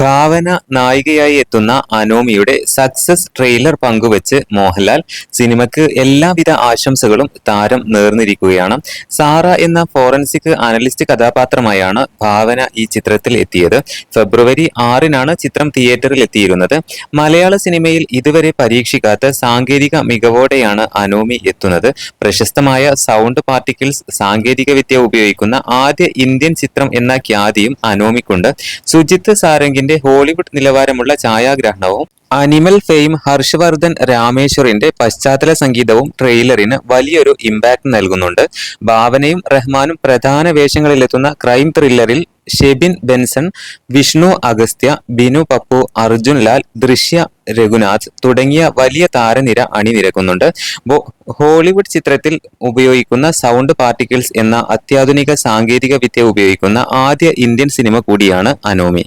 ഭാവന നായികയായി എത്തുന്ന അനോമിയുടെ success trailer പങ്കുവച്ച് മോഹൻലാൽ സിനിമയ്ക്ക് എല്ലാവിധ ആശംസകളും താരം നേർന്നിരിക്കുകയാണ്. സാറ എന്ന ഫോറൻസിക് അനലിസ്റ്റ് കഥാപാത്രമായാണ് ഭാവന ഈ ചിത്രത്തിൽ എത്തിയത്. ഫെബ്രുവരി ആറിനാണ് ചിത്രം തിയേറ്ററിൽ എത്തിയിരുന്നത്. മലയാള സിനിമയിൽ ഇതുവരെ പരീക്ഷിക്കാത്ത സാങ്കേതിക മികവോടെയാണ് അനോമി എത്തുന്നത്. പ്രശസ്തമായ സൗണ്ട് പാർട്ടിക്കിൾസ് സാങ്കേതികവിദ്യ ഉപയോഗിക്കുന്ന ആദ്യ ഇന്ത്യൻ ചിത്രം എന്ന ഖ്യാതിയും അനോമിക്കുണ്ട്. സുജിത്ത് സാരംഗിന്റെ ഹോളിവുഡ് നിലവാരമുള്ള ഛായാഗ്രഹണവും അനിമൽ ഫെയിം ഹർഷവർദ്ധൻ രാമേശ്വറിന്റെ പശ്ചാത്തല സംഗീതവും ട്രെയിലറിന് വലിയൊരു ഇമ്പാക്ട് നൽകുന്നുണ്ട്. ഭാവനയും റഹ്മാനും പ്രധാന വേഷങ്ങളിലെത്തുന്ന ക്രൈം ത്രില്ലറിൽ ഷെബിൻ ബെൻസൺ വിഷ്ണു അഗസ്ത്യ ബിനു പപ്പു അർജുൻ ലാൽ ദൃശ്യ രഘുനാഥ് തുടങ്ങിയ വലിയ താരനിര അണിനിരക്കുന്നുണ്ട്. ഹോളിവുഡ് ചിത്രത്തിൽ ഉപയോഗിക്കുന്ന സൗണ്ട് പാർട്ടിക്കിൾസ് എന്ന അത്യാധുനിക സാങ്കേതിക വിദ്യ ഉപയോഗിക്കുന്ന ആദ്യ ഇന്ത്യൻ സിനിമ കൂടിയാണ് അനോമി.